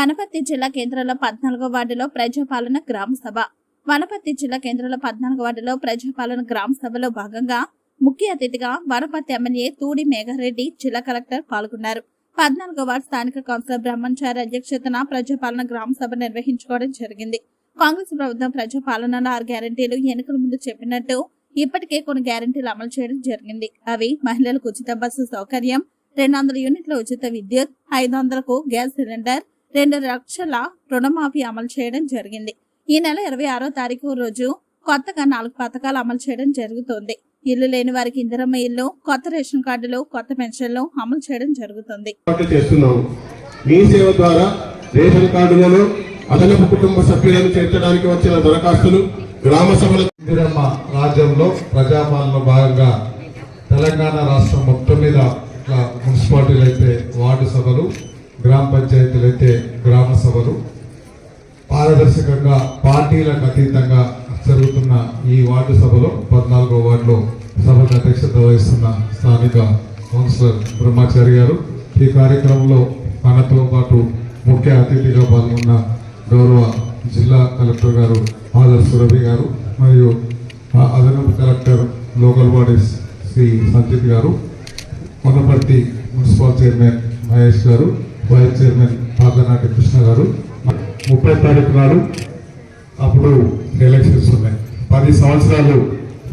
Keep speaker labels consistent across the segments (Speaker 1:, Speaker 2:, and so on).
Speaker 1: వనపర్తి జిల్లా కేంద్రంలో పద్నాలుగో వార్డులో ప్రజాపాలన గ్రామ సభ. వనపర్తి జిల్లా కేంద్రంలో పద్నాలుగో వార్డులో ప్రజాపాలన గ్రామ సభలో భాగంగా ముఖ్య అతిథిగా వనపర్తి ఎమ్మెల్యే తూడి మేఘారెడ్డి జిల్లా కలెక్టర్ పాల్గొన్నారు. పద్నాలుగో వార్డు స్థానిక కౌన్సిలర్ బ్రహ్మంచారి అధ్యక్షతన ప్రజాపాలన గ్రామ సభ నిర్వహించుకోవడం జరిగింది. కాంగ్రెస్ ప్రభుత్వం ప్రజాపాలనలో ఆరు గ్యారంటీలు ఎన్నికల ముందు చెప్పినట్టు ఇప్పటికే కొన్ని గ్యారంటీలు అమలు చేయడం జరిగింది. అవి మహిళలకు ఉచిత బస్సు సౌకర్యం రెండు వందల యూనిట్ల ఉచిత విద్యుత్ ఐదు వందలకు గ్యాస్ సిలిండర్ రెండు లక్షల రుణమాఫీ అమలు చేయడం జరిగింది. ఈ నెల ఇరవై ఆరో తారీఖు రోజు కొత్తగా నాలుగు పథకాలు అమలు చేయడం జరుగుతుంది. ఇల్లు లేని వారికి ఇందిరమ్మ ఇల్లు కొత్త రేషన్ కార్డులు కొత్త పెన్షన్లు అమలు చేయడం జరుగుతుంది.
Speaker 2: మీ సేవ ద్వారా రేషన్ కార్డులను అదనపు కుటుంబ సభ్యులను చేర్చడానికి వచ్చిన దరఖాస్తులు గ్రామ సభల
Speaker 3: ఇందిరమ్మ రాజ్యంలో ప్రజాపాలన భాగంగా తెలంగాణ రాష్ట్రం మొత్తం మీద మున్సిపాలిటీలు అయితే వార్డు సభలు గ్రామ పంచాయతీలు అయితే గ్రామ సభలు పారదర్శకంగా పార్టీలకు అతీతంగా జరుగుతున్న ఈ వార్డు సభలో పద్నాలుగో వార్డులో సభకు అధ్యక్షత వహిస్తున్న స్థానిక కౌన్సిలర్ బ్రహ్మాచారి గారు. ఈ కార్యక్రమంలో మనతో పాటు ముఖ్య అతిథిగా పాల్గొన్న గౌరవ జిల్లా కలెక్టర్ గారు ఆదర్ సురభి గారు మరియు అదనపు collector local bodies Shri Sanjith గారు కొనపర్తి మున్సిపల్ చైర్మన్ మహేష్ గారు వైస్ చైర్మన్ పాదనాటి కృష్ణ గారు. ముప్పై తారీఖు నాడు అప్పుడు ఎలక్షన్స్ ఉన్నాయి. పది సంవత్సరాలు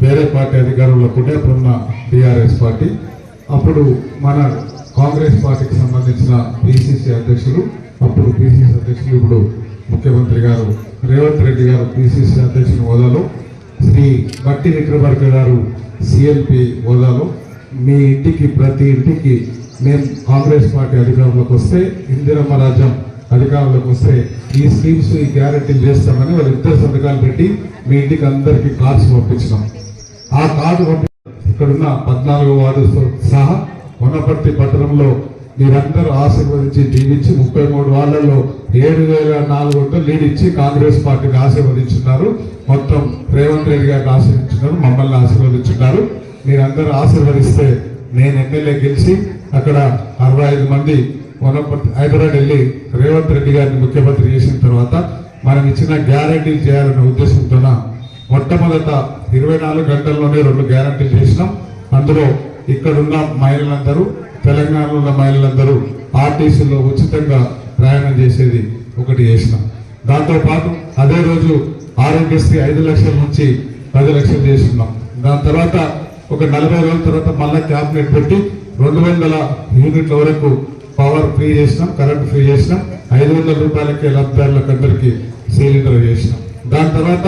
Speaker 3: వేరే పార్టీ అధికారంలో ఉండే అప్పుడున్న టీఆర్ఎస్ పార్టీ. అప్పుడు మన కాంగ్రెస్ పార్టీకి సంబంధించిన పిసిసి అధ్యక్షులు అప్పుడు పిసిసి అధ్యక్షులు ఇప్పుడు ముఖ్యమంత్రి గారు రేవంత్ రెడ్డి గారు పిసిసి అధ్యక్షుని హోదాలో శ్రీ బట్టి విక్రమార్క గారు సిఎల్పి హోదాలో మీ ఇంటికి ప్రతి ఇంటికి మేము కాంగ్రెస్ పార్టీ అధికారంలోకి వస్తే ఇందిరమ్మ రాజ్యం అధికారంలోకి వస్తే ఈ స్కీమ్స్ ఈ గ్యారంటీలు చేస్తామని వాళ్ళు ఇద్దరు సంతకాలు పెట్టి మీ ఇంటికి అందరికీ కార్డ్స్ పంపించినాం. ఆ కార్డు పంపి ఇక్కడున్న పద్నాలుగు వార్డు సహా వనపర్తి పట్టణంలో మీరందరూ ఆశీర్వదించి దీవించి ముప్పై మూడు వార్డులలో ఏడు వేల నాలుగు వందలు లీడ్ ఇచ్చి కాంగ్రెస్ పార్టీకి ఆశీర్వదించున్నారు. మొత్తం రేవంత్ రెడ్డి గారికి ఆశీర్వదించున్నారు మమ్మల్ని ఆశీర్వదించున్నారు. మీరందరూ ఆశీర్వదిస్తే నేను ఎమ్మెల్యే గెలిచి అక్కడ అరవై ఐదు మంది వనపర్తి హైదరాబాద్ వెళ్ళి రేవంత్ రెడ్డి గారిని ముఖ్యమంత్రి చేసిన తర్వాత మనం ఇచ్చిన గ్యారంటీలు చేయాలనే ఉద్దేశంతోన మొట్టమొదట ఇరవై నాలుగు గంటల్లోనే రెండు గ్యారంటీలు చేసినాం. అందులో ఇక్కడున్న మహిళలందరూ తెలంగాణలో ఉన్న మహిళలందరూ ఆర్టీసీలో ఉచితంగా ప్రయాణం చేసేది ఒకటి చేసినాం. దాంతోపాటు అదే రోజు ఆరోగ్యశ్రీ ఐదు లక్షల నుంచి పది లక్షలు చేస్తున్నాం. దాని తర్వాత ఒక నలభై రోజుల తర్వాత మళ్ళా క్యాబినెట్ పెట్టి రెండు వందల యూనిట్ల వరకు పవర్ ఫ్రీ చేసినాం కరెంట్ ఫ్రీ చేసినాం. ఐదు వందల రూపాయలకి లబ్ధిదారులకు అందరికీ సిలిండర్ చేసినాం. దాని తర్వాత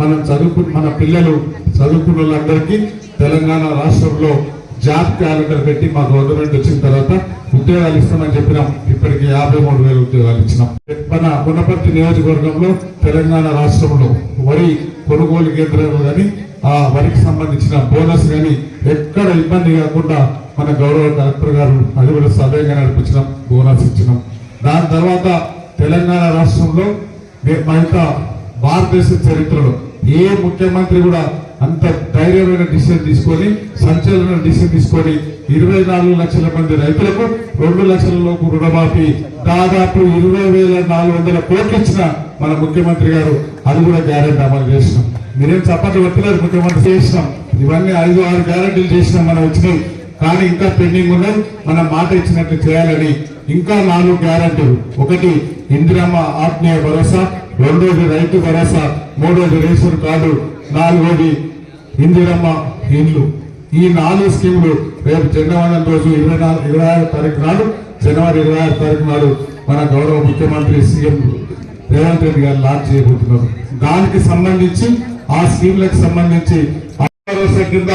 Speaker 3: మనం చదువుకు మన పిల్లలు చదువుకున్న వాళ్ళందరికీ తెలంగాణ రాష్ట్రంలో జాబ్ క్యాలెండర్ పెట్టి మా గవర్నమెంట్ వచ్చిన తర్వాత ఉద్యోగాలు ఇస్తామని చెప్పినాం. ఇప్పటికి యాభై మూడు వేల ఉద్యోగాలు ఇచ్చినాం. మన గుణపర్తి నియోజకవర్గంలో తెలంగాణ రాష్ట్రంలో వరి కొనుగోలు కేంద్రాలు కానీ ఆ వరికి సంబంధించిన బోనస్ కానీ ఎక్కడ ఇబ్బంది కాకుండా మన గౌరవ కలెక్టర్ గారు అది కూడా సదయంగా నడిపించినాం బోనస్ ఇచ్చినాం. దాని తర్వాత తెలంగాణ రాష్ట్రంలో మే- మా యొక్క భారతదేశ చరిత్రలో ఏ ముఖ్యమంత్రి కూడా అంత ధైర్యమైన డిసిషన్ తీసుకొని సంచలన డిసిషన్ తీసుకొని ఇరవై నాలుగు లక్షల మంది రైతులకు రెండు లక్షల లోపు రుణమాఫీ దాదాపు ఇరవై వేల నాలుగు వందల కోట్లు ఇచ్చిన మన ముఖ్యమంత్రి గారు అది కూడా గ్యారెంటీ అమలు చేసినాం. మీరేం చప్పట్లు పెట్టలేదు ముఖ్యమంత్రి చేసినాం. ఇవన్నీ ఐదు ఆరు గ్యారెంటీలు చేసినాం మనం వచ్చినాయి కానీ ఇంకా పెండింగ్ ఉన్నాయి మనం మాట ఇచ్చినట్లు చేయాలని ఇంకా నాలుగు గ్యారంటీలు ఒకటి ఇందిరమ్మ ఆత్మీయ భరోసా. రెండోది రైతు భరోసా. మూడోది రేషన్ కార్డు. నాలుగోది ఇందిరమ్మ ఇండ్లు. ఈ నాలుగు స్కీములు రేపు జనవరి రోజు ఇరవై నాలుగు ఇరవై ఆరు తారీఖు నాడు జనవరి ఇరవై ఆరు తారీఖు నాడు మన గౌరవ ముఖ్యమంత్రి సీఎం రేవంత్ రెడ్డి గారు లాంచ్ చేయబోతున్నారు. దానికి సంబంధించి ఆ స్కీమ్లకు సంబంధించి కింద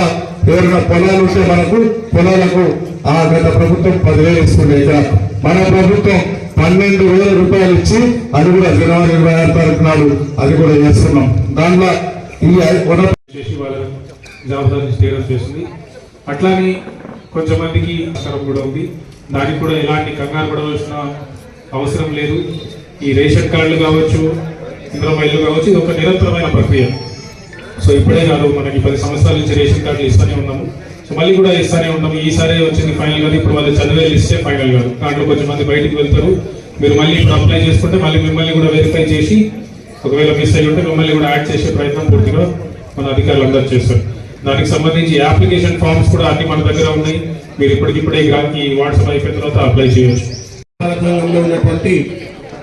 Speaker 3: ఎవరైనా పొలాలు ఉంటే మనకు పొలాలకు ఆ గత ప్రభుత్వం పదివేలు ఇస్తుంది. ఇక్కడ మన ప్రభుత్వం పన్నెండు వేల రూపాయలు ఇచ్చి అది కూడా జనవరి ఇరవై ఆరు తారీఖు నాడు అది కూడా చేస్తున్నాం. దానిలో ఈ
Speaker 4: చేసి వాళ్ళని జవాబుదారీ చేయడం చేస్తుంది. అట్లానే కొంతమందికి అవసరం కూడా ఉంది. దానికి కూడా ఎలాంటి కంగారు పడవలసిన అవసరం లేదు. ఈ రేషన్ కార్డులు కావచ్చు ఇంద్రమ ఇల్లు కావచ్చు ఇది ఒక నిరంతరమైన ప్రక్రియ. సో ఇప్పుడే కాదు మనకి పది సంవత్సరాల నుంచి రేషన్ కార్డులు ఇస్తూనే ఉన్నాము. సో మళ్ళీ కూడా ఇస్తూనే ఉన్నాము. ఈసారి వచ్చింది ఫైనల్ కాదు. ఇప్పుడు వాళ్ళు చదివే ఇస్తే ఫైనల్ కాదు. దాంట్లో కొంచెం మంది బయటికి వెళ్తారు. మీరు మళ్ళీ ఇప్పుడు అప్లై చేసుకుంటే మళ్ళీ మిమ్మల్ని కూడా వెరిఫై చేసి ఒకవేళ మిస్ అయ్యి ఉంటే మిమ్మల్ని కూడా యాడ్ చేసే ప్రయత్నం పూర్తిగా మన అధికారులు అందరూ చేస్తారు. దానికి సంబంధించి అప్లికేషన్ ఫామ్స్ కూడా అన్ని మన దగ్గర ఉన్నాయి. మీరు ఇప్పటికిప్పుడే ఈ వాట్సాప్ అయిపోయిన తర్వాత అప్లై చేయొచ్చు.
Speaker 2: రంగంలో ఉన్నటువంటి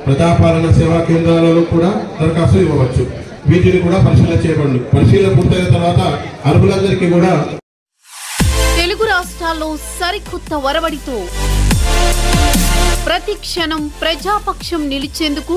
Speaker 2: ప్రజాపాలన సేవా కేంద్రాలలో కూడా దరఖాస్తు ఇవ్వవచ్చు. వీటిని కూడా పరిశీలన చేయబడి పరిశీలన పూర్తయిన తర్వాత అర్హులందరికీ కూడా
Speaker 5: తెలుగు రాష్ట్రాల్లో సరికొత్త వరవడితో ప్రతి క్షణం ప్రజాపక్షం నిలిచేందుకు